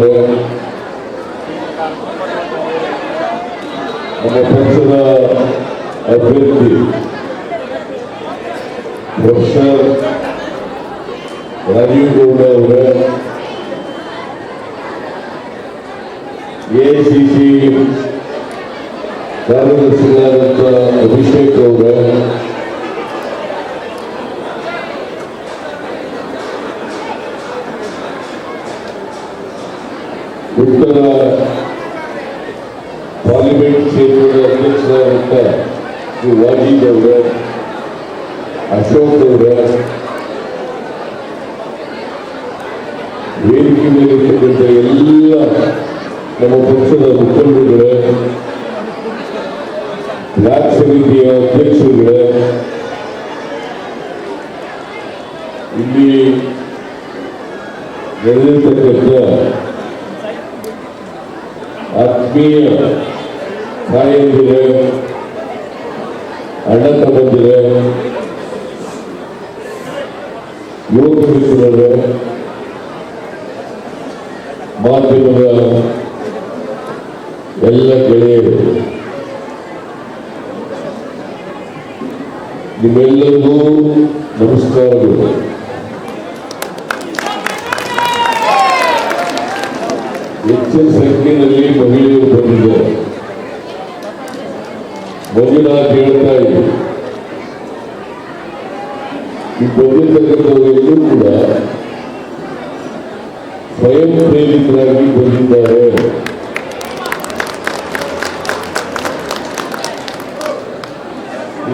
ಅವರೇ ನಮ್ಮ ಪಕ್ಷದ ಅಭ್ಯರ್ಥಿ ಪ್ರೊಫೆಸರ್ ರಾಜೀವ್ ಗೌಡ ಅವರೇ ಎಐಸಿಸಿ ಕಾರ್ಯದರ್ಶಿಗಳಾದಂಥ ಅಭಿಷೇಕ್ ಅವರೇ ಉತ್ತರ ಪಾರ್ಲಿಮೆಂಟ್ ಕ್ಷೇತ್ರದ ಅಧ್ಯಕ್ಷರಾದಂಥ ಶ್ರೀ ವಾಜೀದ್ ಅವರೇ ಅಶೋಕ್ ಅವರೇ ವೇದಿಕೆ ಮೇಲೆ ಇರ್ತಕ್ಕಂಥ ಎಲ್ಲ ನಮ್ಮ ಪಕ್ಷದ ಮುಖಂಡರುಗಳೇ ಬ್ಲಾಕ್ ಸಮಿತಿಯ ಅಧ್ಯಕ್ಷರುಗಳೇ ಗೆಳೆಯರು ನಿಮ್ಮೆಲ್ಲರಿಗೂ ನಮಸ್ಕಾರಗಳು. ಹೆಚ್ಚಿನ ಸಂಖ್ಯೆಯಲ್ಲಿ ಮಹಿಳೆಯರು ಬಂದಿದ್ದಾರೆ. ಮಂಜುನಾಥ್ ಹೇಳ್ತಾ ಇದ್ರು ಈ ಬಂದಿರ್ತಕ್ಕಂಥವರೆಲ್ಲರೂ ಕೂಡ ಸ್ವಯಂ ಪ್ರೇರಿತರಾಗಿ ಬಂದಿದ್ದಾರೆ.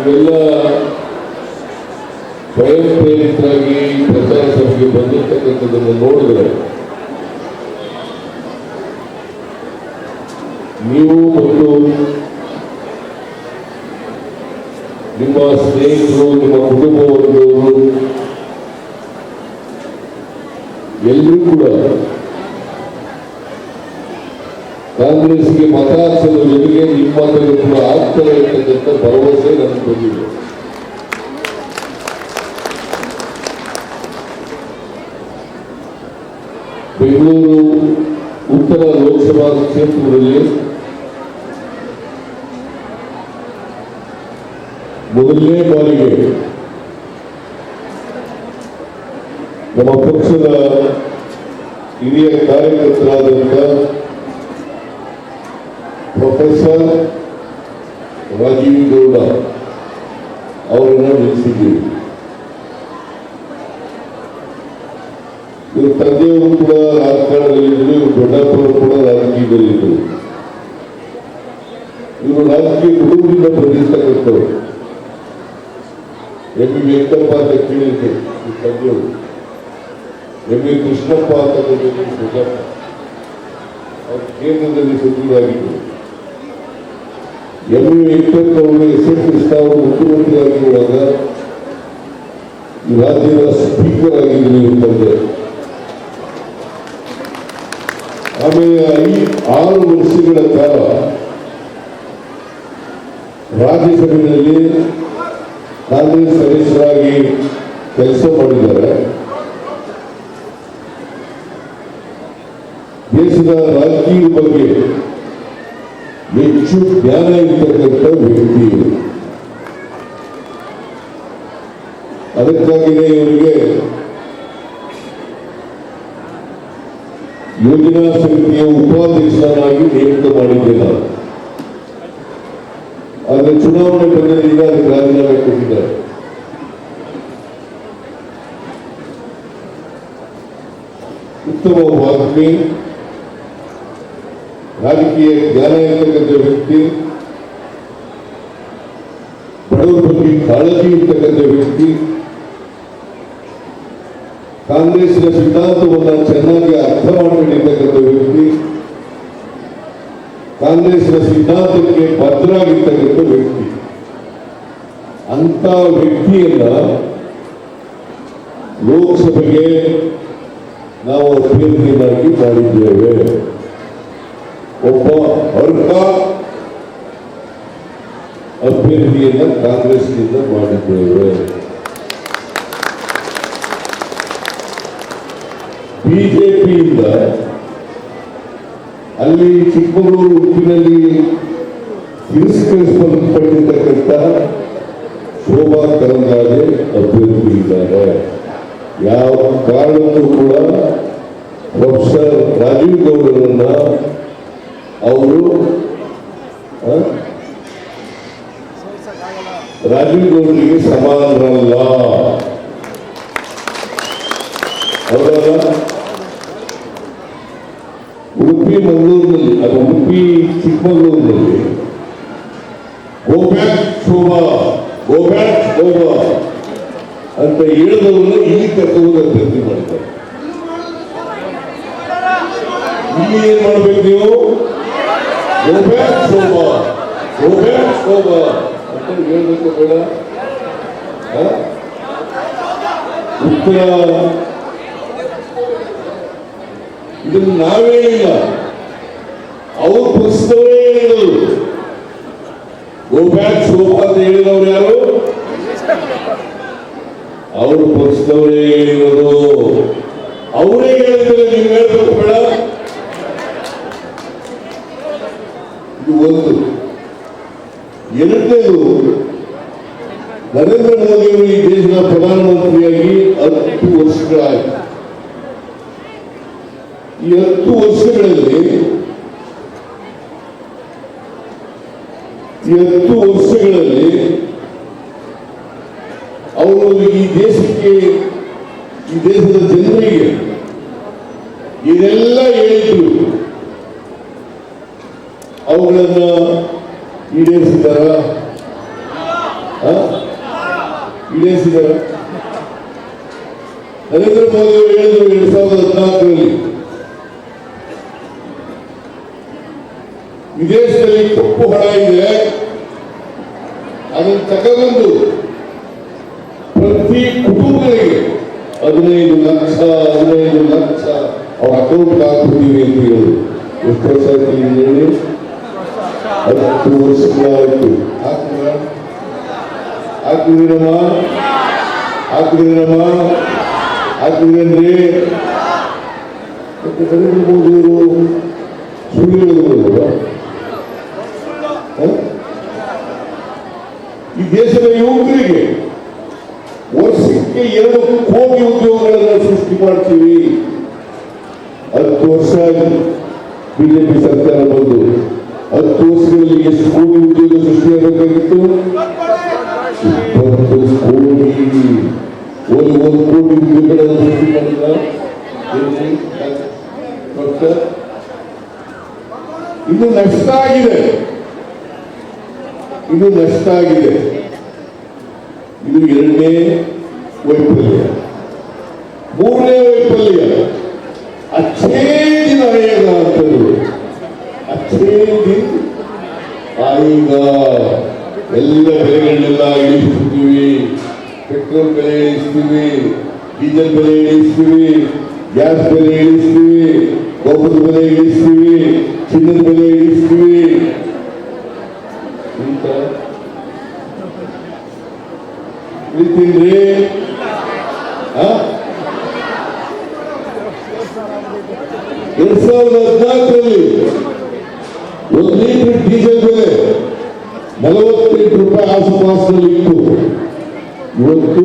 ಇವೆಲ್ಲ ಸ್ವಯಂ ಪ್ರೇರಿತರಾಗಿ ಪ್ರಚಾರ ಸಭೆಗೆ ಬಂದಿರ್ತಕ್ಕಂಥದ್ದನ್ನು ನೋಡಿದ್ರೆ ನೀವು ಮತ್ತು ನಿಮ್ಮ ಸ್ನೇಹಿತರು, ನಿಮ್ಮ ಕುಟುಂಬ ವರ್ಗದವರು ಎಲ್ಲರೂ ಕೂಡ ಕಾಂಗ್ರೆಸ್ಗೆ ಮತ ಹಾಕಿಸಲು ಜೊತೆಗೆ ನಿಮ್ಮ ಕೂಡ ಆಗ್ತದೆ ಅಂತಕ್ಕಂಥ ಭರವಸೆ ನನಗೆ ಬಂದಿದೆ. ಬೆಂಗಳೂರು ಉತ್ತರ ಲೋಕಸಭಾ ಕ್ಷೇತ್ರದಲ್ಲಿ ಮೊದಲನೇ ಬಾರಿಗೆ ನಮ್ಮ ಪಕ್ಷದ ಹಿರಿಯ ಕಾರ್ಯಕರ್ತರಾದಂಥ ಪ್ರೊಫೆಸರ್ ರಾಜೀವ್ ಗೌಡ ಅವರನ್ನು ನಿಲ್ಲಿಸಿದ್ದೀವಿ ಇವ್ರ ತಂದೆಯವರು ಕೂಡ ರಾಜಕಾರಣದಲ್ಲಿದ್ದರು ಇವ್ರ ದೊಡ್ಡಪ್ಪರು ಕೂಡ ರಾಜಕೀಯದಲ್ಲಿದ್ದರು ಇವರು ರಾಜಕೀಯ ಕುಟುಂಬದಿಂದ ಬಂದಿರ್ತಕ್ಕಂಥವ್ರು ಎಂ. ಬಿ ವೆಂಕಟಪ್ಪ ಅಂತ ಕೇಳಿದ್ದೆ, ಈ ತಂದೆಯವರು. ಎಂ. ಕೃಷ್ಣಪ್ಪ ಅಂತ ದೊಡ್ಡಪ್ಪ ಅವರು ಕೇಂದ್ರದಲ್ಲಿ ಸಚಿವರಾಗಿದ್ದರು. ಎಂ ಇಪ್ಪತ್ತು ಅವರು ಎಸ್ ಎಂ ಕೃಷ್ಣ ಅವರು ಮುಖ್ಯಮಂತ್ರಿ ರಾಜ್ಯದ ಸ್ಪೀಕರ್ ಆಗಿದ್ದರು ಇವ್ರ ತಂದೆ ಆಮೇಲೆ ಆರು ವರ್ಷಗಳ ಕಾಲ ರಾಜ್ಯಸಭೆಯಲ್ಲಿ ಕಾಂಗ್ರೆಸ್ ಸದಸ್ಯರಾಗಿ ಕೆಲಸ ಮಾಡಿದ್ದಾರೆ. ದೇಶದ ರಾಜಕೀಯ ಬಗ್ಗೆ ಹೆಚ್ಚು ಜ್ಞಾನ ಇರ್ತಕ್ಕಂಥ ವ್ಯಕ್ತಿ. ಅದಕ್ಕಾಗಿಯೇ ಇವರಿಗೆ ಯೋಜನಾ ಸಮಿತಿಯ ಉಪಾಧ್ಯಕ್ಷರಾಗಿ ನೇಮಕ ಮಾಡಿದ್ದೆ ಆದರೆ ಚುನಾವಣೆ ಬಂದಿದ್ದೀಗ ಅದಕ್ಕೆ ರಾಜೀನಾಮೆ ಕೊಟ್ಟಿದ್ದಾರೆ ಉತ್ತಮ ವಾಗ್ಮಿ ರಾಜಕೀಯ ಜ್ಞಾನ ಇರ್ತಕ್ಕಂಥ ವ್ಯಕ್ತಿ, ಬಡವರ ಬಗ್ಗೆ ಕಾಳಜಿ ಇರ್ತಕ್ಕಂಥ ವ್ಯಕ್ತಿ ಕಾಂಗ್ರೆಸ್ನ ಸಿದ್ಧಾಂತವನ್ನು ಚೆನ್ನಾಗಿ ಅರ್ಥ ಮಾಡಿಕೊಂಡಿರ್ತಕ್ಕಂಥ ವ್ಯಕ್ತಿ ಕಾಂಗ್ರೆಸ್ನ ಸಿದ್ಧಾಂತಕ್ಕೆ ಬದ್ಧರಾಗಿರ್ತಕ್ಕಂಥ ವ್ಯಕ್ತಿ. ಅಂತ ವ್ಯಕ್ತಿಯನ್ನ ಲೋಕಸಭೆಗೆ ನಾವು ಅಭ್ಯರ್ಥಿಯನ್ನಾಗಿ ಮಾಡಿದ್ದೇವೆ. ಒಬ್ಬ ಅರ್ಹ ಅಭ್ಯರ್ಥಿಯನ್ನ ಕಾಂಗ್ರೆಸ್ನಿಂದ ಮಾಡಿದ್ದೇವೆ ಬಿಜೆಪಿಯಿಂದ ಅಲ್ಲಿ ಚಿಕ್ಕಮಗಳೂರು ಉಪ್ಪಿನಲ್ಲಿ ತಿರಸ್ಕರಿಸಲ್ಪಟ್ಟಿರ್ತಕ್ಕಂಥ ಶೋಭಾ ಕರಂದಾಜೆ ಅಭ್ಯರ್ಥಿ ಇದ್ದಾರೆ. ಯಾವ ಕಾರಣಕ್ಕೂ ಕೂಡ ಪ್ರೊಫೆಸರ್ ರಾಜೀವ್ ಗೌಡರನ್ನ ಅವರು ರಾಜೀವ್ ಗೌಡರಿಗೆ ಸಮಾನರಲ್ಲ. ಅವರಲ್ಲ ಉಡುಪಿ ಮಂಗಳೂರಿನಲ್ಲಿ, ಅದು ಉಡುಪಿ ಚಿಕ್ಕಮಗಳೂರಿನಲ್ಲಿ. Go back Shobha. Go back Shobha. ಅಂತ ಹೇಳಿದವರು ಇಲ್ಲಿ ಕರ್ಕೊಂಡು ಅಭ್ಯರ್ಥಿ ಮಾಡ್ತಾರೆ. ಇಲ್ಲಿ ಏನ್ ಮಾಡ್ಬೇಕು ನೀವು? ಗೋಬ್ಯಾಕ್ ಶೋಭಾ ಗೋಬ್ಯಾಕ್ ಶೋಭಾ ಅಂತ ಹೇಳ್ಬೇಕು ಬೇಡ? ಉತ್ತರ ಇದನ್ನು ನಾವೇ ಇಲ್ಲ. ಅವ್ರ ಪುಸ್ತಕವೇ ಹೇಳಿದರು ಗೋಬ್ಯಾಕ್ ಶೋಭಾ ಅಂತ ಹೇಳಿದವರು ಯಾರು? ಅವ್ರ ಪುಸ್ತಕವೇ ಹೇಳಿರೋದು. ಅವರೇ ಹೇಳ್ತಾರೆ ನೀವು ಹೇಳ್ಬೇಕು ಬೇಡ. ಒಂದು. ಎರಡನೇದು, ನರೇಂದ್ರ ಮೋದಿ ಅವರು ಈ ದೇಶದ ಪ್ರಧಾನಮಂತ್ರಿಯಾಗಿ ಹತ್ತು ವರ್ಷಗಳಾಯಿತು. ಈ ಹತ್ತು ವರ್ಷಗಳಲ್ಲಿ, ಈ ಹತ್ತು ವರ್ಷಗಳಲ್ಲಿ ಅವರು ಈ ದೇಶಕ್ಕೆ, ಈ ದೇಶದ ಜನರಿಗೆ ಇದೆಲ್ಲ ಹೇಳಿದ್ರು. ಅವುಗಳನ್ನ ಈಡೇರಿಸಿದಾರ ಈಡೇರಿಸಿದಾರ ನರೇಂದ್ರ ಮೋದಿ ಅವರು ಹೇಳಿದ್ರು ಎರಡ್ ಸಾವಿರದ ಹದಿನಾಲ್ಕರಲ್ಲಿ. ವಿದೇಶದಲ್ಲಿ ಕಪ್ಪು ಹಣ ಇದೆ. ಅದನ್ನು ತಗೊಂಡು ಪ್ರತಿ ಕುಟುಂಬಗಳಿಗೆ ಹದಿನೈದು ಲಕ್ಷ ಹದಿನೈದು ಲಕ್ಷ ಅವರ ಅಕೌಂಟ್ ಹಾಕ್ಬಿಡ್ತೀವಿ ಅಂತ ಹೇಳಿದ್ರು. ಎಷ್ಟು ವರ್ಷ ಆಯ್ತು ಈಗ ಹೇಳಿ ಹತ್ತು ವರ್ಷಗಳಾಯ್ತು ಹಾಕಿದ್ರ ಹಾಕಿದ್ರಮ್ಮ ಹಾಕಿದ್ರಮ್ಮ ಹಾಕಿದ್ರೇನ್ರಿ ಮತ್ತೆ ನರೇಂದ್ರ ಮೋದಿ ಅವರು ಸುಳ್ಳು ಹೇಳಿದ್ರು ಹ? ಈ ದೇಶದ ಯುವಕರಿಗೆ ವರ್ಷಕ್ಕೆ ಎರಡು ಕೋಟಿ ಉದ್ಯೋಗಗಳನ್ನು ಸೃಷ್ಟಿ ಮಾಡ್ತೀವಿ ಹತ್ತು ವರ್ಷ ಬಿಜೆಪಿ ಸರ್ಕಾರ ಬಂದು ಹತ್ತು ವರ್ಷಗಳಲ್ಲಿ ಎಷ್ಟು ಕೋಟಿ ಉದ್ಯೋಗ ಸೃಷ್ಟಿಯಾಗಬೇಕಾಗಿತ್ತು ಇಪ್ಪತ್ತು ಕೋಟಿ ಒಂದು ಒಂದು ಕೋಟಿ ಉದ್ಯೋಗಗಳನ್ನು ಸೃಷ್ಟಿ ಮಾಡಿದ ಏನ್ರಿ? ಡಾಕ್ಟರ್? ಇದು ನಷ್ಟ ಆಗಿದೆ ಇದು ನಷ್ಟ ಆಗಿದೆ ಇದು ಎರಡನೇ ವೈಫಲ್ಯ ಮೂರನೇ ವೈಫಲ್ಯ ಅಚ್ಛೇದಿನ ಆಯೋಗ ಅಂತಂದ್ರು ಅಚ್ಛೇದಿ ಆಯೋಗ ಎಲ್ಲ ಬೆಲೆಗಳನ್ನೆಲ್ಲ ಇಳಿಸ್ತೀವಿ ಪೆಟ್ರೋಲ್ ಬೆಲೆ ಇಳಿಸ್ತೀವಿ ಡೀಸೆಲ್ ಬೆಲೆ ಇಳಿಸ್ತೀವಿ ಗ್ಯಾಸ್ ಬೆಲೆ ಇಳಿಸ್ತೀವಿ ಗೊಬ್ಬರದ ಬೆಲೆ ಇಳಿಸ್ತೀವಿ ಚಿನ್ನದ ಬೆಲೆ ಇಳಿಸ್ತೀವಿ ಅಂತ ಇಳಿತೀನ್ರಿ ಆ? ಎರಡ್ ಸಾವಿರದ ಹದಿನಾಲ್ಕರಲ್ಲಿ ಒಂದು ಲೀಟರ್ ಡೀಸೆಲ್ ಬೆಲೆ ನಲವತ್ತೆಂಟು ರೂಪಾಯಿ ಆಸುಪಾಸಿನಲ್ಲಿ ಇತ್ತು ಇವತ್ತು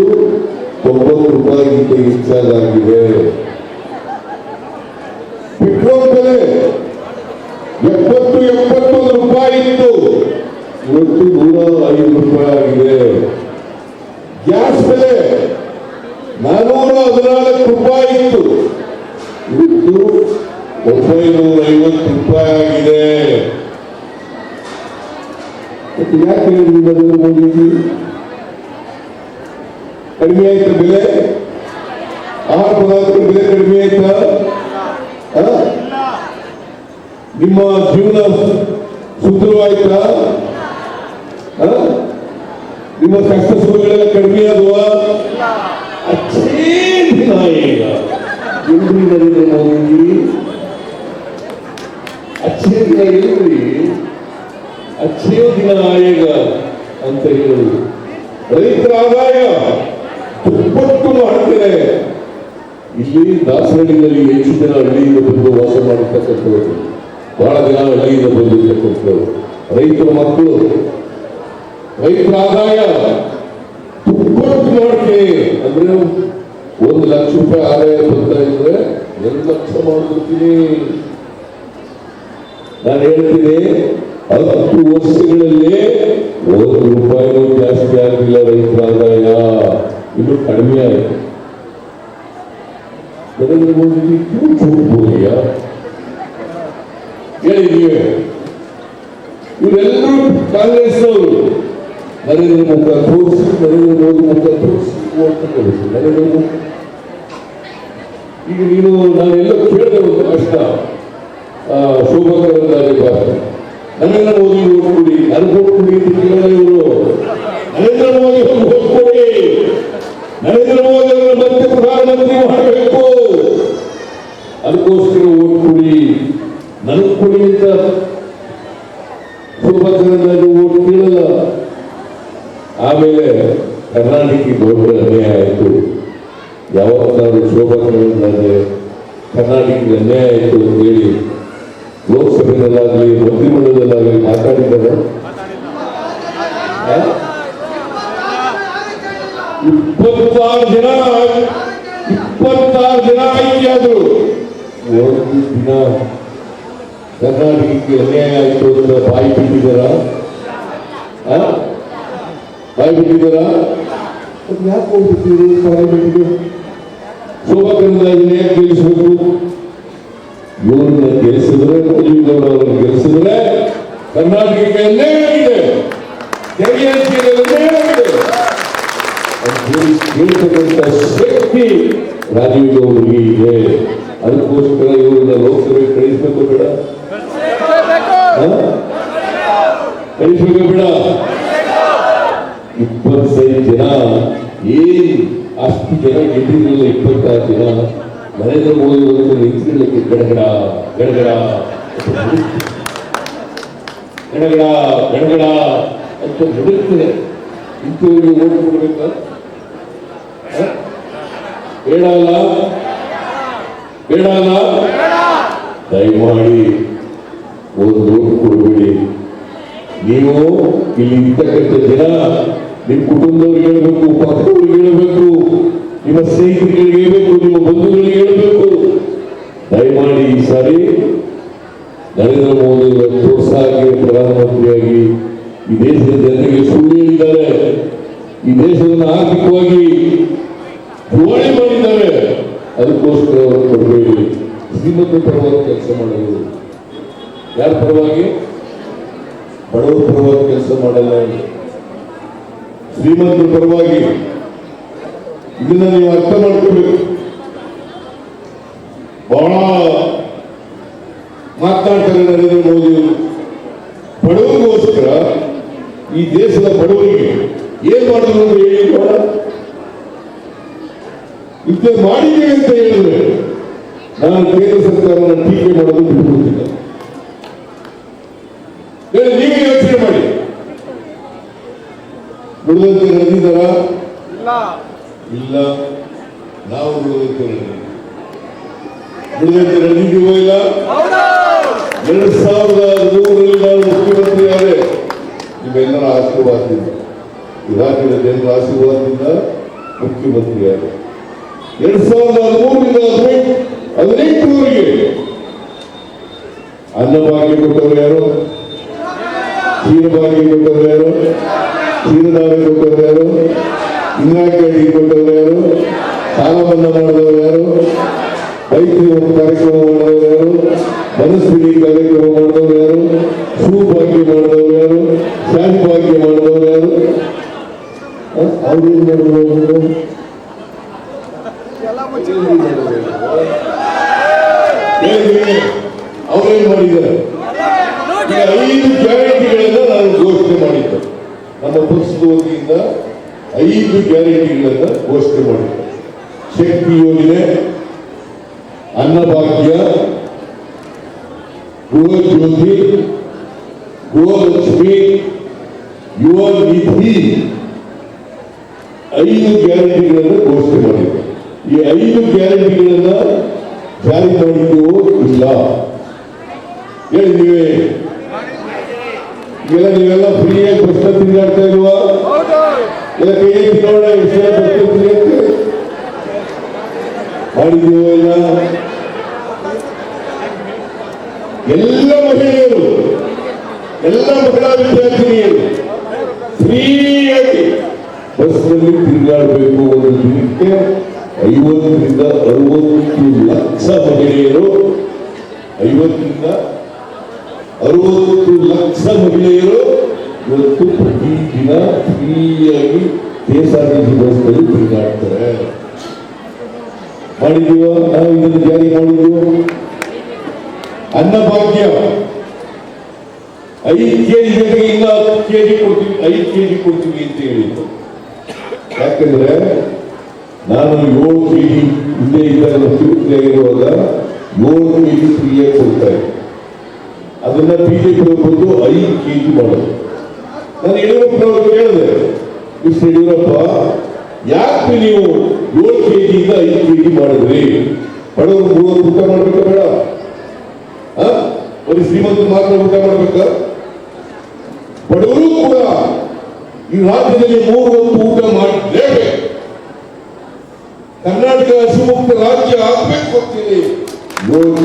ತೊಂಬತ್ತು ರೂಪಾಯಿಗಿಂತ ಹೆಚ್ಚಾಗಿದೆ ಪೆಟ್ರೋಲ್ ಬೆಲೆ ಎಪ್ಪತ್ತು, ಎಪ್ಪತ್ತೊಂದು ರೂಪಾಯಿ ಇತ್ತು. ಇವತ್ತು ನೂರ ಐದು ರೂಪಾಯಿ ಆಗಿದೆ. ಗ್ಯಾಸ್ ಬೆಲೆ ನಾನೂರ ಹದಿನಾಲ್ಕು ರೂಪಾಯಿ ಇತ್ತು. ಇವತ್ತು ಒಂಬೈನೂರ ಐವತ್ತು ರೂಪಾಯಿ ಆಗಿದೆ. ಯಾಕೆ ನರೇಂದ್ರ ಮೋದಿಜಿ ಕಡಿಮೆ ಆಯ್ತು ಬೆಲೆ? ಆಹಾರ ಪದಾರ್ಥಗಳ ಬೆಲೆ ಕಡಿಮೆ ಆಯ್ತಾ? ನಿಮ್ಮ ಜೀವನ ಸುಂದರವಾಯ್ತಾ? ನಿಮ್ಮ ಕಷ್ಟ ಸುಖಗಳೆಲ್ಲ ಕಡಿಮೆ ಆದವಾ ಅಚ್ಚೇ ದಿನ ಈಗ? ಎಲ್ರಿ ನರೇಂದ್ರ ಮೋದಿ ಅಚ್ಚೇ ದಿನ ದಿನ ಆಯೋಗ ಅಂತ ಹೇಳುದು ರೈತರ ಆದಾಯ ದುಪ್ಪಟ್ಟು ಮಾಡ್ತೇನೆ. ಇಲ್ಲಿ ದಾಸರಳ್ಳಿಯಲ್ಲಿ ಹೆಚ್ಚು ಜನ ಹಳ್ಳಿಯಿಂದ ಬಂದು ವಾಸ ಮಾಡಿರ್ತಕ್ಕಂಥವ್ರು ಬಹಳ ಜನ ಹಳ್ಳಿಯಿಂದ ಬಂದಿರ್ತಕ್ಕಂಥವ್ರು ರೈತರ ಮಕ್ಕಳು, ರೈತರ ಆದಾಯ ಅಂದ್ರೆ ಒಂದು ಲಕ್ಷ ರೂಪಾಯಿ ಆದಾಯ ಬರ್ತಾ ಇದ್ರೆ ಎರಡು ಲಕ್ಷ ಮಾಡ್ಕೊಡ್ತೀನಿ. ನಾನು ಹೇಳ್ತೀನಿ, ಹತ್ತು ವರ್ಷಗಳಲ್ಲಿ ಒಂದು ರೂಪಾಯಿನೂ ಜಾಸ್ತಿ ಆಗಲಿಲ್ಲ ರೈತರ ಆದಾಯ. ಇನ್ನು ಕಡಿಮೆ ಆಯಿತು. ನರೇಂದ್ರ ಮೋದಿ ಕ್ಯೂ झूठ ಬೋಲಿಯಾ ಹೇಳಿ ನೀವೇ. ಇವರೆಲ್ಲರೂ ಕಾಂಗ್ರೆಸ್ನವರು. ನರೇಂದ್ರ ಮುಖ ತೋರಿಸಿ, ನರೇಂದ್ರ ಮೋದಿ ಮುಖ ತೋರಿಸಿ ಓಟ್ ತಗೊಳ್ಳಿಸಿ ನರೇಂದ್ರ ಮೋದಿ. ಈಗ ನೀನು ನಾನೆಲ್ಲ ಕೇಳಿದ ಒಂದು ಕಷ್ಟ ಶೋಭಾ ನರೇಂದ್ರ ಮೋದಿ ಓಟ್ ಕೊಡಿ. ನನಗೆ ಓಟ್ ಅಂತ ಕೇಳಿದ ನರೇಂದ್ರ ಮೋದಿ ಓಟ್ ನರೇಂದ್ರ ಮೋದಿ ಅವರು ಮತ್ತೆ ಪ್ರಧಾನಮಂತ್ರಿ ಮಾಡಬೇಕು ಅದಕ್ಕೋಸ್ಕರ ಓಟ್ ಕೊಡಿ ನನಗೆ ಕೊಡಿ ಅಂತ ಕರಂದ್ಲಾಜೆ ಓಟ್ ಕೇಳಲ್ಲ. ಆಮೇಲೆ ಕರ್ನಾಟಕಕ್ಕೆ ದೊಡ್ಡ ಅನ್ಯಾಯ ಆಯಿತು ಯಾವತ್ತಾದ್ರೂ ಶೋಭಾ ಕರಂದ್ಲಾಜೆ ಕರ್ನಾಟಕಕ್ಕೆ ಅನ್ಯಾಯ ಆಯಿತು ಅಂತ ಹೇಳಿ ಲೋಕಸಭೆಯಲ್ಲಾಗಲಿ ಮಂತ್ರಿಮಂಡಲದಲ್ಲಾಗಲಿ ಮಾತಾಡಿದ್ದಾರೆ ಇಪ್ಪತ್ತಾರು ಜನ ಇಪ್ಪತ್ತಾರು ಜನ ಆಯ್ಕೆಯಾದ್ರು ಒಂದು ದಿನ ಕರ್ನಾಟಕಕ್ಕೆ ಅನ್ಯಾಯ ಆಯಿತು ಅಂತ ಬಾಯಿ ಬಿಟ್ಟಿದ್ದಾರ ಬಾಯಿ ಬಿಟ್ಟಿದ್ದಾರ ಅದು ಯಾಕೆ ಹೋಗ್ಬಿಟ್ಟಿದ್ರು ಪಾರ್ಲಿಮೆಂಟ್ಗೆ ಶೋಭಾ ಕರಂದ್ಲಾಜೆನ ಯಾಕೆ ಗೆಲ್ಲಿಸಬೇಕು ಇವ್ರನ್ನ ಗೆಲ್ಲಿಸಿದ್ರೆ ಕೋಲಿಗೌಡ ಅವರನ್ನು ಗೆಲ್ಲಿಸಿದ್ರೆ ಕರ್ನಾಟಕಕ್ಕೆ ಅನ್ಯಾಯ ಆಗಿದೆ ತೆರಿಗೆ ಹಂಚಿಕೆಯಲ್ಲಿ ಅನ್ಯಾಯ ಆಗಿದೆ ಹೇಳ್ತಕ್ಕಂಥ ಶಕ್ತಿ ರಾಜೀವ್ ಗೌಡರಿಗೆ ಇದೆ ಅದಕ್ಕೋಸ್ಕರ ಇವರನ್ನ ಲೋಕಸಭೆ ಕಳಿಸ್ಬೇಕು ಬೇಡ? ಕಳಿಸ್ಬೇಕು ಬೇಡ ಇಪ್ಪತ್ತೈದು ಜನ, ಏನ್ ಅಷ್ಟು ಜನ ಗೆದ್ದಿರಲಿಲ್ಲ ಇಪ್ಪತ್ತಾರು ಜನ? ನರೇಂದ್ರ ಮೋದಿ ಅವರು ನಿಂತಿರಲಿಕ್ಕೆ ಗಡಗಡ ಗಡಗಡ. ಗಡಗಡ ಗಡಗಡ. ಅಂತ ನಡುತ್ತದೆ ಇಂಥವ್ರಿಗೆ ಓಟ್ ಕೊಡ್ಬೇಕಾ? ಬೇಡ ಅಲ್ಲ ಬೇಡ ಅಲ್ಲ ದಯಮಾಡಿ ಒಂದು ನೋಟು ಕೊಡಬೇಡಿ. ನೀವು ಇಲ್ಲಿ ಇರ್ತಕ್ಕಂಥ ಜನ, ನಿಮ್ಮ ಕುಟುಂಬದವ್ರಿಗೆ ಹೇಳಬೇಕು, ಪಕ್ಕದವ್ರಿಗೆ ಹೇಳಬೇಕು, ನಿಮ್ಮ ಸ್ನೇಹಿತರಿಗೆ ಹೇಳಬೇಕು, ನಿಮ್ಮ ಬಂಧುಗಳಿಗೆ ಹೇಳಬೇಕು. ದಯಮಾಡಿ ಈ ಸಾರಿ ನರೇಂದ್ರ ಮೋದಿ ಪ್ರೋತ್ಸಾಹಕ್ಕೆ ಪ್ರಧಾನಮಂತ್ರಿಯಾಗಿ ಈ ದೇಶದ ಜನರಿಗೆ ಸುಳ್ಳು ಹೇಳಿದ್ದಾರೆ. ಈ ದೇಶವನ್ನು ಆರ್ಥಿಕವಾಗಿ ಜೋಡಣೆ ಮಾಡಿದ್ದಾರೆ. ಅದಕ್ಕೋಸ್ಕರ ಅವರು ಕೊಡಬೇಡಿ. ಶ್ರೀಮಂತ ಪರವಾಗಿ ಕೆಲಸ ಮಾಡೋದು ಯಾರ ಪರವಾಗಿ? ಬಡವರ ಪರವಾಗಿ ಕೆಲಸ ಮಾಡಲ್ಲ ಶ್ರೀಮಂತರ ಪರವಾಗಿ. ಇದನ್ನ ನೀವು ಅರ್ಥ ಮಾಡ್ಕೋಬೇಕು. ಬಹಳ ಮಾತನಾಡ್ತಾರೆ ನರೇಂದ್ರ ಮೋದಿ ಬಡವರಿಗೋಸ್ಕರ ಈ ದೇಶದ ಬಡವರಿಗೆ ಏನ್ ಮಾಡಿದ್ರು ಹೇಳಿ ನೋಡ ಮಾಡಿದ್ದೀವಿ ಅಂತ ಹೇಳಿದ್ರೆ ನಾನು ಕೇಂದ್ರ ಸರ್ಕಾರವನ್ನು ಟೀಕೆ ಮಾಡೋದು ಬಿಡುವುದಿಲ್ಲ. ನೀವು ಯೋಚನೆ ಮಾಡಿ. ದುಡಿದಂತೆ ನಡೆದಿದ್ದಾರ? ಇಲ್ಲ. ನಾವು ದುಡಿದಂತೆ ನಡೆದಿದ್ದೀವಿ ನಡೆದಿದ್ದೀವೋ ಇಲ್ಲ? ಎರಡು ಸಾವಿರದ ಮೂರರಲ್ಲಿ ನಾನು ಮುಖ್ಯಮಂತ್ರಿ ಆದರೆ ನಿಮ್ಮೆಲ್ಲರ ಆಶೀರ್ವಾದದಿಂದ ಇಲಾಖೆಯ ಜನರ ಆಶೀರ್ವಾದದಿಂದ ಮುಖ್ಯಮಂತ್ರಿ ಆದ್ರೆ ಎರಡ್ ಸಾವಿರದ ಹದಿಮೂರರಿಂದ ಹದಿನೆಂಟು ಹದಿನೆಂಟುವರೆಗೆ ಅನ್ನಭಾಗ್ಯ ಕೊಟ್ಟವರು ಯಾರು ಕ್ಷೀರಭಾಗ್ಯ ಕೊಟ್ಟವರು ಯಾರು ಕ್ಷೀರದಾನ ಕೊಟ್ಟವರು ಯಾರು ಇನ್ನಾಕಿ ಕೊಟ್ಟವರು ಯಾರು ಸಾಲ ಮನ್ನಾ ಮಾಡಿದವರು ಯಾರು ರೈತರು ಕಾರ್ಯಕ್ರಮ ಮಾಡಿದವರು ಯಾರು ಮನಸ್ವಿನಿ ಕಾರ್ಯಕ್ರಮ ಮಾಡಿದವರು ಯಾರು ಸುಭಾಗ್ಯ ಮಾಡಿದವರು ಯಾರು ಶಾಂತಿ ಭಾಗ್ಯ ಮಾಡಿದವರು ಅವ್ರೇನ್ ಮಾಡಿದ್ದಾರೆ ಐದು ಗ್ಯಾರಂಟಿಗಳನ್ನ ನಾನು ಘೋಷಣೆ ಮಾಡಿದ್ದೆ ನಮ್ಮ ವತಿಯಿಂದ ಐದು ಗ್ಯಾರಂಟಿಗಳನ್ನ ಘೋಷಣೆ ಮಾಡಿದ್ದೆ ಶಕ್ತಿ ಯೋಜನೆ ಅನ್ನಭಾಗ್ಯ ಗೃಹ ಜ್ಯೋತಿ ಗೃಹಲಕ್ಷ್ಮಿ ಯುವ ನಿಧಿ ಐದು ಗ್ಯಾರಂಟಿಗಳನ್ನು ಘೋಷಣೆ ಮಾಡಿದೆ ಈ ಐದು ಗ್ಯಾರಂಟಿಗಳನ್ನ ಜಾರಿ ಮಾಡಿದ್ದು ಇಲ್ಲ. ಹೇಳಿ ನೀವೇ. ಈಗ ನೀವೆಲ್ಲ ಫ್ರೀಯಾಗಿ ಬಸ್ ತಿರುಗಾಡ್ತಾ ಇಲ್ವಾ? ಎಲ್ಲ ಕೈಯಲ್ಲಿ ನೋಡ ಎಷ್ಟು ಜನ ಇಲ್ಲ? ಎಲ್ಲ ಮಹಿಳೆಯರು, ಎಲ್ಲ ಮಹಿಳಾ ವಿದ್ಯಾರ್ಥಿನಿಯರು ಫ್ರೀಯಾಗಿ ಬಸ್ನಲ್ಲಿ ತಿರುಗಾಡಬೇಕು ಒಂದು ದಿನಕ್ಕೆ ಐವತ್ತರಿಂದ ಅರವತ್ತು ಲಕ್ಷ ಮಹಿಳೆಯರು, ಐವತ್ತರಿಂದ ಅರವತ್ತು ಲಕ್ಷ ಮಹಿಳೆಯರು ಇವತ್ತು ಪ್ರತಿದಿನ ಫ್ರೀಯಾಗಿ K S R T C ಬಸ್ನಲ್ಲಿ ತಿರುಗಾಡ್ತಾರೆ. ಮಾಡಿದೀವ ನಾವು ಇದನ್ನು ಜಾರಿ ಮಾಡಿದೀವ ಅನ್ನಭಾಗ್ಯ. ಐದು ಕೆಜಿ ಜೊತೆಗೆ ಇನ್ನೂ ಹತ್ತು ಕೆಜಿ ಕೊಡ್ತೀವಿ, ಐದು ಕೆಜಿ ಕೊಡ್ತೀವಿ ಅಂತ ಹೇಳಿದ್ರು ಯಾಕಂದ್ರೆ ನಾನು ಕೆಜಿ ಹಿಂದೆ ಇದ್ದಾಗ ತಿರುಪತಿಯಾಗಿರುವಾಗ ಏಳು ಕೆಜಿ ಫ್ರೀಯಾಗಿ ಕೊಡ್ತಾ ಇದ್ದೆ ಅದನ್ನ ಬಿಜೆಪಿ ಬಂದು ಐದು ಕೆಜಿ ಮಾಡೋದು. ನಾನು ಯಡಿಯೂರಪ್ಪನವರು ಕೇಳಿದೆ. ಮಿಸ್ಟರ್ ಯಡಿಯೂರಪ್ಪ, ಯಾಕೆ ನೀವು ಏಳು ಕೆಜಿಯಿಂದ ಐದು ಕೆಜಿ ಮಾಡಿದ್ರಿ? ಬಡವರು ಮೂವರು ಊಟ ಮಾಡ್ಬೇಕಾ ಬೇಡ? ಬರೀ ಶ್ರೀಮಂತ ಮಾತ್ರ ಊಟ ಮಾಡ್ಬೇಕಾ? ಬಡವರು ಕೂಡ ಈ ರಾಜ್ಯದಲ್ಲಿ ಮೂರು ಹೊತ್ತು ಊಟ ಮಾಡಲೇಬೇಕು ಕರ್ನಾಟಕ ಹಸಿಮುಕ್ತ ರಾಜ್ಯ ಆಗ್ಬೇಕು ಅಂತೀನಿ.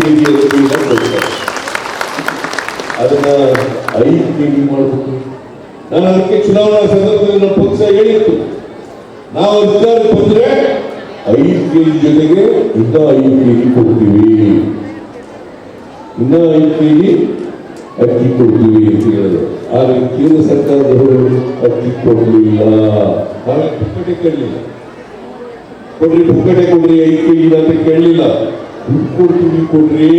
ಕೆಜಿ ಅದನ್ನ ಐದು ಕೆಜಿ ಮಾಡಬೇಕು. ನಾನು ಅದಕ್ಕೆ ಚುನಾವಣಾ ಸಂದರ್ಭದಲ್ಲಿ ನಮ್ಮ ಪಕ್ಷ ಹೇಳಿತ್ತು ನಾವು ಅಧಿಕಾರ ಬಂದ್ರೆ ಐದು ಕೆಜಿ ಜೊತೆಗೆ ಇನ್ನ ಐದು ಕೆಜಿ ಕೊಡ್ತೀವಿ. ಇನ್ನ ಐದು ಕೆಜಿ ಅಕ್ಕಿ ಕೊಡ್ತೀವಿ ಅಂತ ಹೇಳಿದ್ರು. ಆದ್ರೆ ಕೇಂದ್ರ ಸರ್ಕಾರದವರು ಅಕ್ಕಿ ಕೊಡಲಿಲ್ಲ. ನಾವೇ ಪುಕ್ಕಟೆ ಕೇಳಲಿಲ್ಲ. ಕೊಡ್ರಿ ಪುಕ್ಕಟೆ ಕೊಡ್ರಿ, ಐದು ಕೆಜಿ ಅಂತ ಕೇಳಲಿಲ್ಲ. ದುಡ್ಡು ಕೊಡ್ತೀವಿ ಕೊಡ್ರಿ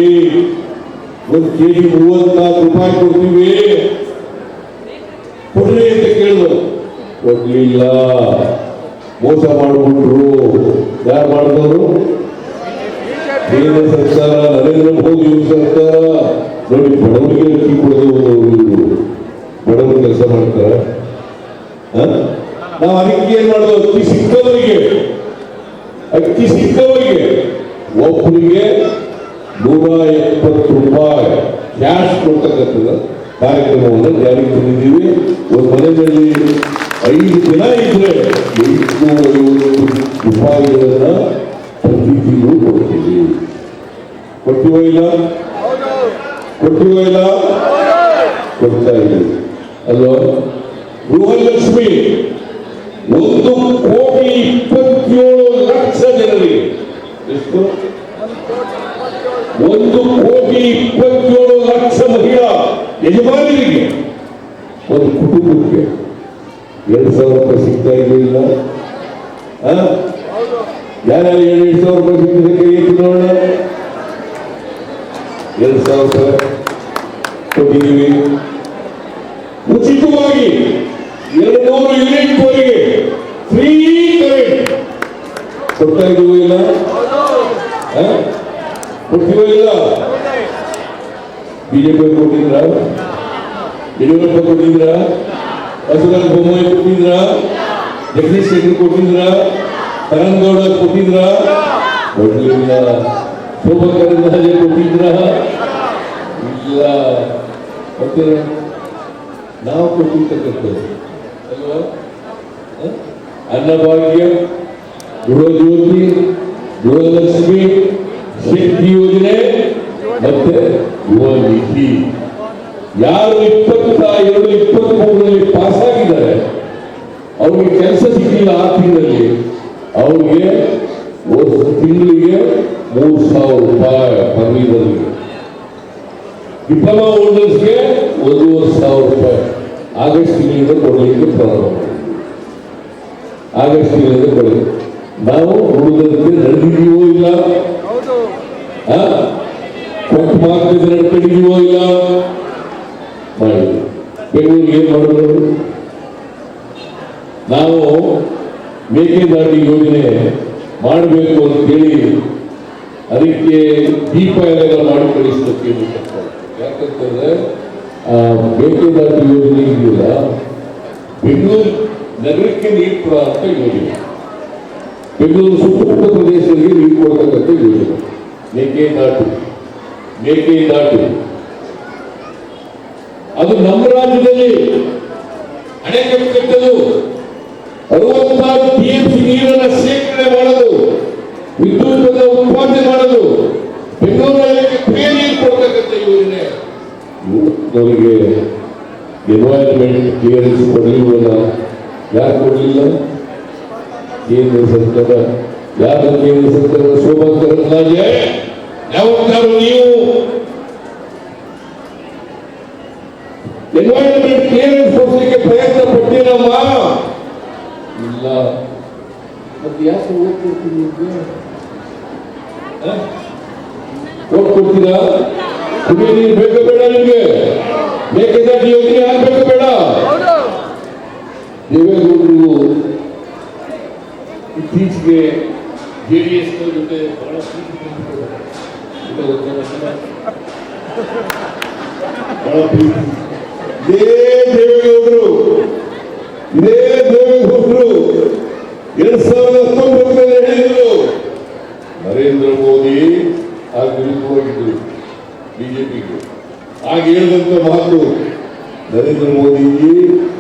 ಒಂದು ಕೆಜಿ ಮೂವತ್ನಾಲ್ಕು ರೂಪಾಯಿ ಕೊಡ್ತೀವಿ. ಕೊಡ್ರಿ ಅಂತ ಕೇಳಿದ್ರು ಕೊಡ್ಲಿಲ್ಲ. ಮೋಸ ಮಾಡಿಬಿಟ್ರು. ಯಾರು ಮಾಡಿದವರು? ಕೇಂದ್ರ ಸರ್ಕಾರ, ನರೇಂದ್ರ ಮೋದಿ ಸರ್ಕಾರ. ನೋಡಿ, ಬಡವರಿಗೆ ಅಕ್ಕಿ ಕೊಡೋದು ಬಡವರು ಕೆಲಸ ಮಾಡ್ತಾರೆ. ನಾವು ಅದಕ್ಕೆ ಏನ್ ಮಾಡೋದು ಅಕ್ಕಿ ಸಿಕ್ಕವರಿಗೆ ಅಕ್ಕಿ ಸಿಕ್ಕವರಿಗೆ ಒಬ್ಬರಿಗೆ ನೂರ ಎಪ್ಪತ್ತು ರೂಪಾಯಿ ಕ್ಯಾಶ್ ಕೊಡ್ತಕ್ಕಂಥದ್ದು ಕಾರ್ಯಕ್ರಮವನ್ನು ಜಾರಿಗೆ ತಂದಿದ್ದೀವಿ. ಒಂದು ಮನೆಯಲ್ಲಿ ಐದು ದಿನ ಇದ್ರೆ ಎಂಟುನೂರ ಐವತ್ತು ರೂಪಾಯಿಗಳನ್ನ ಪ್ರತಿ ತಿಂಗಳು ಕೊಡ್ತೀವಿ ಕೊಟ್ಟಿವ ಇಲ್ಲ? ಕೊಟ್ಟಿವ ಇಲ್ಲ? ಕೊಡ್ತಾ ಇದ್ದೀವಿ. ಅಲ್ವಾ? ಗೃಹಲಕ್ಷ್ಮಿ ಒಂದು ಕೋಟಿ ಇಪ್ಪತ್ತೇಳು ಲಕ್ಷ ಜನರಿಗೆ. ಎಷ್ಟು ಒಂದು ಕೋಟಿ ಇಪ್ಪತ್ತೇಳು ಲಕ್ಷ ಮಹಿಳಾ ಯಜಮಾನರಿಗೆ. ಒಂದು ಕುಟುಂಬಕ್ಕೆ ಎರಡು ಸಾವಿರ ರೂಪಾಯಿ ಸಿಗ್ತಾ ಇರಲಿಲ್ಲ. ಯಾರ್ಯಾರು ಎರಡು ಸಾವಿರ ರೂಪಾಯಿ ಸಿಗ್ತದೆ ಕೈ ನೋಡೋಣ ಎರಡು ಸಾವಿರ ರೂಪಾಯಿ ಕೊಟ್ಟಿದ್ದೀವಿ. ಕೊಡ್ತಾ ಇದೀವೋ ಇಲ್ಲ? ಕೊಡ್ತೀವೋ ಇಲ್ಲ? ಬಿಜೆಪಿ ಕೊಟ್ಟಿದ್ರ? ಯಡಿಯೂರಪ್ಪ ಕೊಟ್ಟಿದ್ರ? ಬಸವರಾಜ ಬೊಮ್ಮಾಯಿ ಕೊಟ್ಟಿದ್ರ? ಜಗದೀಶ್ ಶೆಟ್ಟರ್ ಕೊಟ್ಟಿದ್ರ? ತರಂಗೌಡ ಕೊಟ್ಟಿದ್ರ? ಕೊಡ್ಲಿಲ್ಲ. ಶೋಭಾ ಕೊಟ್ಟಿದ್ರ? ಇಲ್ಲ. ಮತ್ತೆ ನಾವು ಕೊಟ್ಟಿರ್ತಕ್ಕಂಥದ್ದು. ಅಲ್ವಾ? ಅನ್ನಭಾಗ್ಯ ಗೃಹಜ್ಯೋತಿ, ಗೃಹಲಕ್ಷ್ಮಿ ಶಕ್ತಿ ಯೋಜನೆ ಮತ್ತೆ ಯುವ ನಿಧಿ. ಯಾರು ಇಪ್ಪತ್ತ ಎರಡು ಇಪ್ಪತ್ತ್ ಮೂರರಲ್ಲಿ ಪಾಸ್ ಆಗಿದ್ದಾರೆ, ಅವ್ರಿಗೆ ಕೆಲಸ ಸಿಕ್ಕಿಲ್ಲ ಆ ತಿಂಗಳಲ್ಲಿ, ಅವ್ರಿಗೆ ತಿಂಗಳಿಗೆ ಮೂರು ಸಾವಿರ ರೂಪಾಯಿ ಪದವೀಧರಿಗೆ ಡಿಪ್ಲೊಮಾ ಹೋಲ್ಡರ್ಸ್ಗೆ ಒಂದೂವರೆ ಸಾವಿರ ರೂಪಾಯಿ. ಆಗಸ್ಟ್ ತಿಂಗಳಿಂದ ಕೊಡಲಿಕ್ಕೆ ಪ್ರಾರಂಭ. ಆಗಸ್ಟ್ ತಿಂಗಳಿಂದ ಕೊಡಲಿ ನಾವು ಉಳಿದಕ್ಕೆ ನಡೆದಿದೆಯೋ ಇಲ್ಲ? ಕೊಟ್ಟು ಮಾರ್ಗದಲ್ಲಿ ನಡ್ಕೊಂಡಿದೀವೋ ಇಲ್ಲ? ಬೆಂಗಳೂರಿಗೆ ಏನ್ ಮಾಡಿದ್ರು ನಾವು ಮೇಕೆದಾಟಿ ಯೋಜನೆ ಮಾಡಬೇಕು ಅಂತೇಳಿ ಅದಕ್ಕೆ ದೀಪ ಎಲ್ಲ ಮಾಡಿ ಕಳಿಸಲಿಕ್ಕೆ ಯಾಕಂದ್ರೆ ಯಾಕಂತಂದ್ರೆ ಆ ಮೇಕೆದಾಟು ಯೋಜನೆ ಇದೆಯಲ್ಲ ಬೆಂಗಳೂರು ನಗರಕ್ಕೆ ನೀರು ಕೊಡ ಅಂತ ಯೋಜನೆ. ಬೆಂಗಳೂರು ಸುತ್ತಮುತ್ತ ಪ್ರದೇಶದಲ್ಲಿ ನೀರು ಕೊಡ್ತಕ್ಕಂಥ ಯೋಜನೆ ಮೇಕೆದಾಟು ಮೇಕೆದಾಟು ಅದು ನಮ್ಮ ರಾಜ್ಯದಲ್ಲಿ ಅಣೆಕಟ್ಟು ಕಟ್ಟಲು ಅರವತ್ತಾರು ಟಿಎಂಸಿ ನೀರನ್ನ ಶೇಖರಣೆ ಮಾಡೋದು ವಿದ್ಯುತ್ ಉತ್ಪಾದನೆ ಮಾಡೋದು ಬೆಂಗಳೂರಲ್ಲಿ ಕುಡಿಯ ನೀರು ಕೊಡ್ತಕ್ಕಂಥ ಯೋಜನೆ. ನಮಗೆ ಎನ್ವೈರನ್ಮೆಂಟ್ ಕ್ಲಿಯರೆನ್ಸ್ ಕೊಡಲಿಲ್ಲ, ಯಾರು ಕೊಡಲಿಲ್ಲ? ಕೇಂದ್ರ ಸರ್ಕಾರ ಯಾರು ಕೇಂದ್ರ ಸರ್ಕಾರ ಶೋಭಾ ಕರಂದ್ಲಾಜೆ ಯಾವತ್ತಾರು ನೀವು? ಎನ್ವೈರನ್ಮೆಂಟ್ ಕ್ಲಿಯರೆನ್ಸ್ ಪ್ರಯತ್ನ ಪಟ್ಟಿರಮ್ಮ ಇಲ್ಲ. ಮತ್ತೆ ಯಾಕೆ ಓಟ್ ಕೊಡ್ತೀನಿ ಓಟ್ ಕೊಡ್ತೀರಾ ಕುಡಿಯ ನೀರು ಬೇಕು ಬೇಡ ನಿಮ್ಗೆ. ಮೇಕೆದಾಟು ಯೋಜನೆ ಆಗ್ಬೇಕು ಬೇಡ ದೇವೇಗೌಡರು ಇತ್ತೀಚೆಗೆ ಜೆ ಡಿ ಎಸ್ ಜೊತೆ ಬಹಳ ಪ್ರೀತಿ? ಬಹಳ ಪ್ರೀತಿ. ಇದೇ ದೇವೇಗೌಡರು ಇದೇ ಎರಡ್ ಸಾವಿರದ ಹತ್ತೊಂಬತ್ತರಲ್ಲಿ ನರೇಂದ್ರ ಮೋದಿ ಆಗ ವಿರುದ್ಧವಾಗಿದ್ದರು ಬಿಜೆಪಿಗೆ. ಆಗ ಹೇಳಿದಂತ ಮಾತು, ನರೇಂದ್ರ ಮೋದಿಜಿ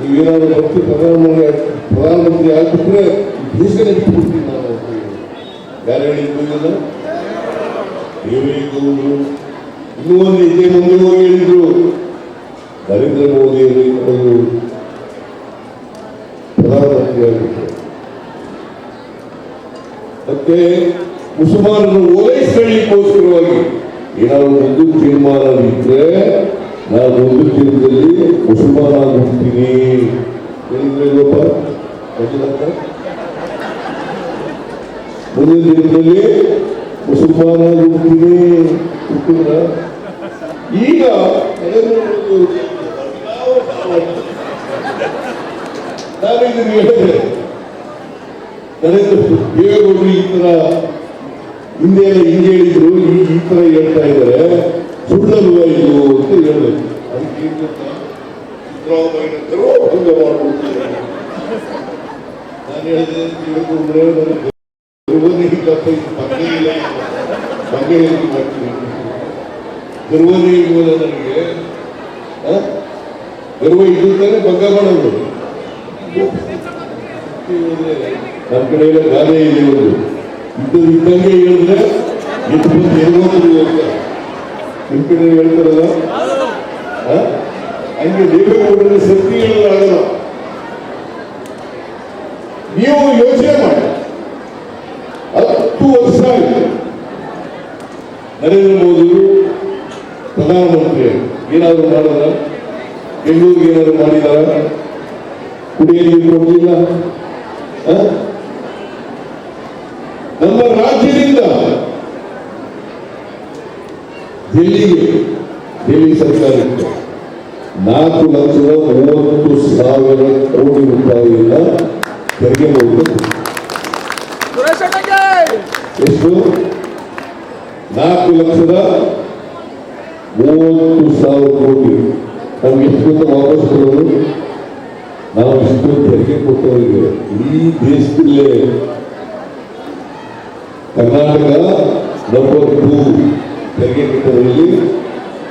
ನೀವೇನಾದ್ರೂ ಮತ್ತೆ ಪ್ರಧಾನಮಂತ್ರಿ ಪ್ರಧಾನಮಂತ್ರಿ ಆಗ್ಬಿಟ್ರೆ ದೇಶನೇ ಬಿಟ್ಬಿಡ್ತೀನಿ ನಾನು ಅಂತ ಹೇಳಿದ್ರು. ಯಾರು ಇದನ್ನ ದೇವೇಗೌಡರು ಇನ್ನೂ ಒಂದು ಹೆಜ್ಜೆ ಮುಂದೆ ಹೋಗಿ ಹೇಳಿದ್ರು. ನರೇಂದ್ರ ಮೋದಿ ಅವರು ಪ್ರಧಾನಮಂತ್ರಿಯಾಗಿದ್ದರು. ಮತ್ತೆ ಮುಸಲ್ಮಾನರನ್ನು ಓಲೈಸ್ಕೊಳ್ಳಿಕ್ಕೋಸ್ಕರವಾಗಿ ಏನಾದ್ರು ಒಂದು ತೀರ್ಮಾನ ಇದ್ರೆ ನಾನು ಒಂದು ದಿನದಲ್ಲಿ ಮುಸಲ್ಮಾನ ಆಗ್ಬಿಡ್ತೀನಿ. ಹೇಳಿದ್ರೆ ಮುಂದಿನ ದಿನದಲ್ಲಿ ಮುಸಲ್ಮಾನ ಆಗ್ಬಿಡ್ತೀನಿ ಹುಟ್ಟಿದ್ರ ಈಗ ನಾನು ಈ ತರ ಹಿಂದೆ ಹಿಂಗೆ ಹೇಳಿದ್ರು ಈಗ ಈ ಥರ ಹೇಳ್ತಾ ಇದ್ದಾರೆ. ಸುಳ್ಳಲ್ವ ಇದು ಅಂತ ಹೇಳ್ಬೇಕು. ಅದಕ್ಕೆ ಏನ್ ಗೊತ್ತಾ? ಸಿದ್ದರಾಮಯ್ಯನ ಗರ್ವಭಂಗ ಮಾಡ್ಬಿಡ್ತಾರೆ ನಾನು ಹೇಳಿದೆ ನನಗೆ ಗರ್ವನೇ ಇಲ್ಲಪ್ಪ ಇದು ಬಗ್ಗೆ ಇಲ್ಲ ಬಗ್ಗೆ ಹೇಳಿ ಮಾಡ್ತೀನಿ ಗರ್ವನೇ ಇಲ್ವಲ್ಲ ನನಗೆ ಆ? ಗರ್ವ ಇದ್ದು ತಾನೇ ಭಂಗ ಮಾಡೋದು ಇದೆ ಹೇಳಿದ್ರೆ ನಿಮ್ಮ ಕಡೆ? ಹಂಗೆ ಶಕ್ತಿ ನೀವು ಯೋಚನೆ ಮಾಡಿ ಹತ್ತು ವರ್ಷ ಆಯ್ತು ನರೇಂದ್ರ ಮೋದಿ ಪ್ರಧಾನಮಂತ್ರಿ. ಏನಾದರೂ ಮಾಡಿದ ಬೆಂಗಳೂರಿಗೆ ಏನಾದರೂ ಮಾಡಿದಾರ? ಕುಡಿಯ ನೀರು ಕೊಡಲಿಲ್ಲ? ನಮ್ಮ ರಾಜ್ಯದಿಂದ ಡೆಲ್ಲಿಗೆ ಡೆಲ್ಲಿ ಸರ್ಕಾರಕ್ಕೆ ನಾಲ್ಕು ಲಕ್ಷದ ಮೂವತ್ತು ಸಾವಿರ ಕೋಟಿ ರೂಪಾಯಿಯಿಂದ ತೆರಿಗೆ ಎಷ್ಟು? ನಾಲ್ಕು ಲಕ್ಷದ ಮೂವತ್ತು ಸಾವಿರ ಕೋಟಿ. ನಮ್ಗೆ ಎಷ್ಟು ವಾಪಸ್ ಕೊಡೋದು? ನಾವು ಇಷ್ಟು ತೆರಿಗೆ ಕೊಟ್ಟವರಿಗೆ ಈ ದೇಶದಲ್ಲೇ ಕರ್ನಾಟಕ ನಂಬರ್ ಟೂ ತೆರಿಗೆ ಕಟ್ಟೋದ್ರಲ್ಲಿ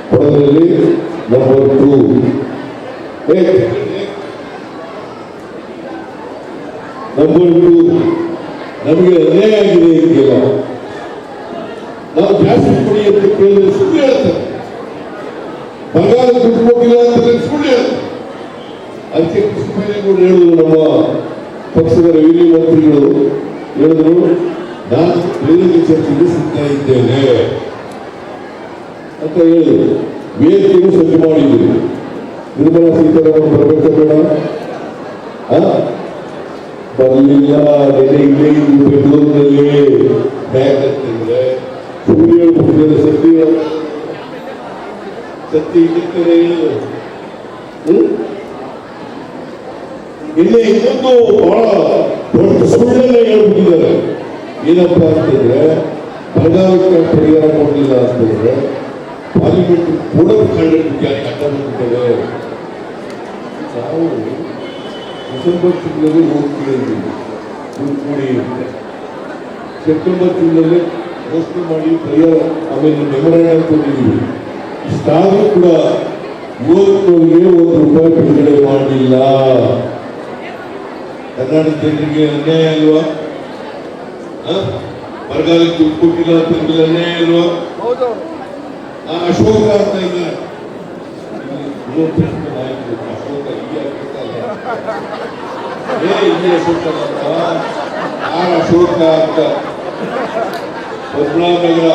ಕೊಡೋದ್ರಲ್ಲಿ ನಂಬರ್ ಟೂ ನಂಬರ್ ಟೂ ನಮಗೆ ಅನ್ಯಾಯ ಆಗಿದೆ ಇದೆಯಲ್ಲ ನಾವು ಜಾಸ್ತಿ ಕೊಡಿ ಅಂತ ಕೇಳಿದ್ರೆ ಸುಳ್ಳು ಹೇಳ್ತಾರೆ. ಬಂಗಾರ ದುಡ್ಡು ಹೋಗಿಲ್ಲ ಅಂತಂದ್ರೆ ಸುಳ್ಳು ಹೇಳ್ತಾರೆ. ಅದಕ್ಕೆ ಕೃಷ್ಣಬೈರೇಗೌಡ ನಮ್ಮ ಪಕ್ಷದ ರೆವಿನ್ಯೂ ಮಂತ್ರಿಗಳು ಹೇಳಿದ್ರು, ನಾನು ಬೇರೆ ಚರ್ಚೆಗೆ ಸಿಗ್ತಾ ಇದ್ದೇನೆ. ಅಂತ ಹೇಳಿದ್ರು ವೇದಿಕೆಯನ್ನು ಸಜ್ಜು ಮಾಡಿದ್ರು. ನಿರ್ಮಲಾ ಸೀತಾರಾಮನ್ ಬರಬೇಕ ಬೇಡ? ಬರಲಿಲ್ಲ ನೆನೆ ಇಲ್ಲೇ ಹುಟ್ಟಿದ ಸತ್ಯ ಸತ್ಯ ಇಲ್ಲಿರ್ತಾರೆ ಹ್ಮ್ ಇಲ್ಲಿ ಇನ್ನೊಂದು ಬಹಳ ದೊಡ್ಡ ಸುಳ್ಳನ್ನ ಹೇಳ್ಬಿಟ್ಟಿದ್ದಾರೆ ಏನಪ್ಪಾ ಅಂತಂದ್ರೆ ಬರಗಾಲಕ್ಕೆ ಪರಿಹಾರ ಕೊಡಲಿಲ್ಲ ಅಂತಂದ್ರೆ ಪಾರ್ಲಿಮೆಂಟ್ ಕೂಡ ಕಂಡಕ್ಟ್ ಅಡ್ಡ ಬಂದಿದ್ದೇವೆ ನಾವು ಡಿಸೆಂಬರ್ ತಿಂಗಳಲ್ಲಿ ಹೋಗಿ ಕೇಳಿದ್ವಿ ದುಡ್ಡು ಕೊಡಿ ಅಂತ ಸೆಪ್ಟೆಂಬರ್ ತಿಂಗಳಲ್ಲಿ ಘೋಷಣೆ ಮಾಡಿ ಪರಿಹಾರ ಆಮೇಲೆ ಮೆಮೊರಾಂಡಮ್ ಕೊಟ್ಟಿದ್ದೀವಿ. ಇಷ್ಟಾದರೂ ಕೂಡ ಯುವಕರಿಗೆ ಒಂದು ರೂಪಾಯಿ ಬಿಡುಗಡೆ ಮಾಡಲಿಲ್ಲ. ಕರ್ನಾಟಕ ಜನರಿಗೆ ಅನ್ಯಾಯ ಅಲ್ವಾ? ಬರಗಾಲಕ್ಕೆ ದುಡ್ಡು ಕೊಟ್ಟಿಲ್ಲ ಅಂತ ನಿಮ್ಗೆ ಅನ್ಯಾಯ ಅಲ್ವಾ? ಅಶೋಕ ಅಂತ ಇದೆ ಅಶೋಕ ಅಂತ ಆ ಅಶೋಕ ಅಂತ. Padmanabhanagar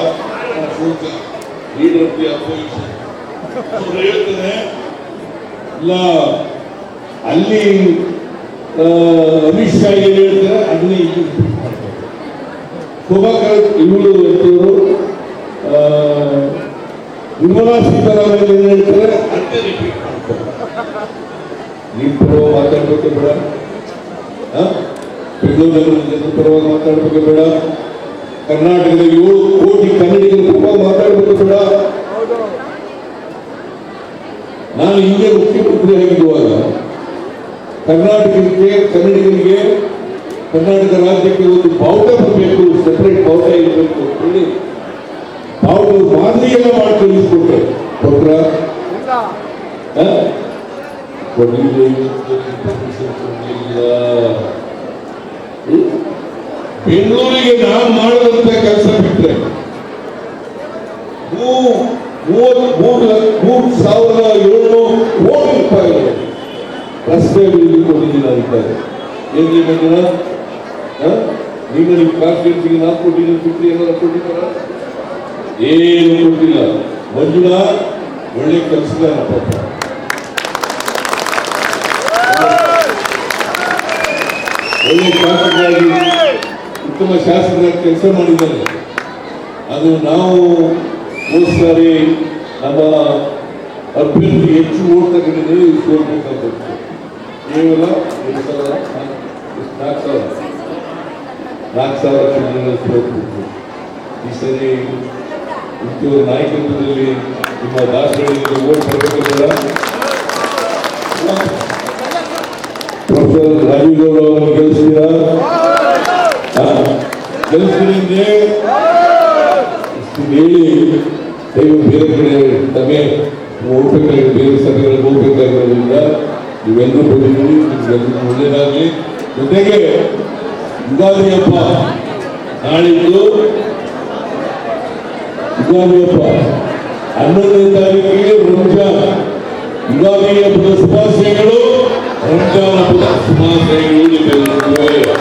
Ashoka leader of the opposition ಹೇಳ್ತಾರೆ, ಇಲ್ಲ, ಅಲ್ಲಿ ಅಮಿತ್ ಶಾ ಏನು ಹೇಳ್ತಾರೆ ಅದನ್ನೇ ಇಲ್ಲಿ repeat ಮಾಡ್ತಾರೆ. ಶೋಭಾ ಇವಳು ಅಂತವರು ನಿರ್ಮಲಾ ಸೀತಾರಾಮನ್ ಏನ್ ಹೇಳ್ತಾರೆ ಅದನ್ನೇ ರಿಪೀಟ್ ಮಾಡ್ತಾರೆ ನೀವು ಮಾತಾಡ್ಬೇಕೆ ಬೇಡ ಆ? ಬೆಂಗಳೂರು ಜನರ ಪರವಾಗಿ ಮಾತಾಡ್ಬೇಕೆ ಬೇಡ ಕರ್ನಾಟಕದ ಏಳು ಕೋಟಿ ಕನ್ನಡಿಗರ ಪರವಾಗಿ ಮಾತಾಡ್ಬೇಕು ಬೇಡ ಹೌದು ನಾನು ಹಿಂದೆ ಮುಖ್ಯಮಂತ್ರಿ ಆಗಿರುವಾಗ ಕರ್ನಾಟಕಕ್ಕೆ ಕನ್ನಡಿಗರಿಗೆ ಕರ್ನಾಟಕ ರಾಜ್ಯಕ್ಕೆ ಒಂದು ಬಾವುಟ ಬರಬೇಕು ಸೆಪರೇಟ್ ಬಾವುಟ ಇರಬೇಕು ಅಂತ ಹೇಳಿ ಬಾವುಟ ಮಾದರಿಯೆಲ್ಲ ಮಾಡಿ ಕಳಿಸ್ಕೊಟ್ರೆ ಕೊಟ್ರ ಇಲ್ಲ ಕೊಡಲಿಲ್ಲ permission ಕೊಡ್ಲಿಲ್ಲ. ಹ್ಮ್? ಬೆಂಗಳೂರಿಗೆ ನಾನು ಮಾಡಿದಂತ ಕೆಲಸ ಬಿಟ್ರೆ ಮೂ- ಮೂವತ್ತ್ ಮೂರು ಲಕ್ಷ- ಮೂರು ಸಾವಿರದ ಏಳ್ನೂರು ಕೋಟಿ ರೂಪಾಯಿ ಕೊಟ್ಟಿದ್ದೀನಿ ಅಂತಾರೆ ಏನ್ರಿ ಮಂಜುನಾಥ್ ಹ? ನೀವು ನಿಮ್ಮ ಕಾನ್ಸ್ಟಿಟ್ಯೂನ್ಸಿಗೆ ನಾನು ಕೊಟ್ಟಿದ್ದೀನಿ ಬಿಟ್ಟು ಏನಾದ್ರು ಕೊಟ್ಟಿದ್ದಾರ ಏನು ಕೊಟ್ಟಿಲ್ಲ. ಮಂಜುಳ, ಒಳ್ಳೆ ಕೆಲಸಗಾರ ಪಾಪ. ಒಳ್ಳೆ ಶಾಸಕರಾಗಿ, ಉತ್ತಮ ಶಾಸಕರಾಗಿ ಕೆಲಸ ಮಾಡಿದ್ದಾರೆ. ಅದು ನಾವು ಹೋದ ಸಾರಿ ನಮ್ಮ ಅಭ್ಯರ್ಥಿ ಹೆಚ್ಚು ಓಟ್ ಸೋಲ್ಬೇಕಂತ ನಾಲ್ಕು ಸಾವಿರ. ಈ ಸರಿ ನಾಯಕತ್ವದಲ್ಲಿ ನಿಮ್ಮ ದಾಸಗಳಿಗೆ ಓಟ್ ಬರಬೇಕಲ್ಲ ಪ್ರೊಫೆಸರ್ ರಾಜೀವ್ ಗೌಡ ಅವರನ್ನು ಗೆಲ್ಲಿಸ್ತೀರಾ ಬೇರೆ ಕಡೆ ತಮಗೆ ಹೋಗ್ಬೇಕಾಗಿ ಬೇರೆ ಸಭೆಗಳಿಗೆ ಹೋಗ್ಬೇಕಾಗಿರೋದ್ರಿಂದ ನೀವೆಲ್ಲರೂ ಬಂದಿದ್ದೀರಿ ನಿಮ್ಗೆಲ್ಲರಿಗೂ ಒಳ್ಳೇದಾಗಲಿ ಜೊತೆಗೆ ಯುಗಾದಿ ಹಬ್ಬ, ನಾಳಿದ್ದು. ಯುಗಾದಿ ಹಬ್ಬ ಹನ್ನೊಂದನೇ ತಾರೀಕಿಗೆ ರಂಜಾನ್. ಯುಗಾದಿ ಹಬ್ಬದ ಶುಭಾಶಯಗಳು. ರಂಜಾನ್ ಹಬ್ಬದ ಶುಭಾಶಯಗಳು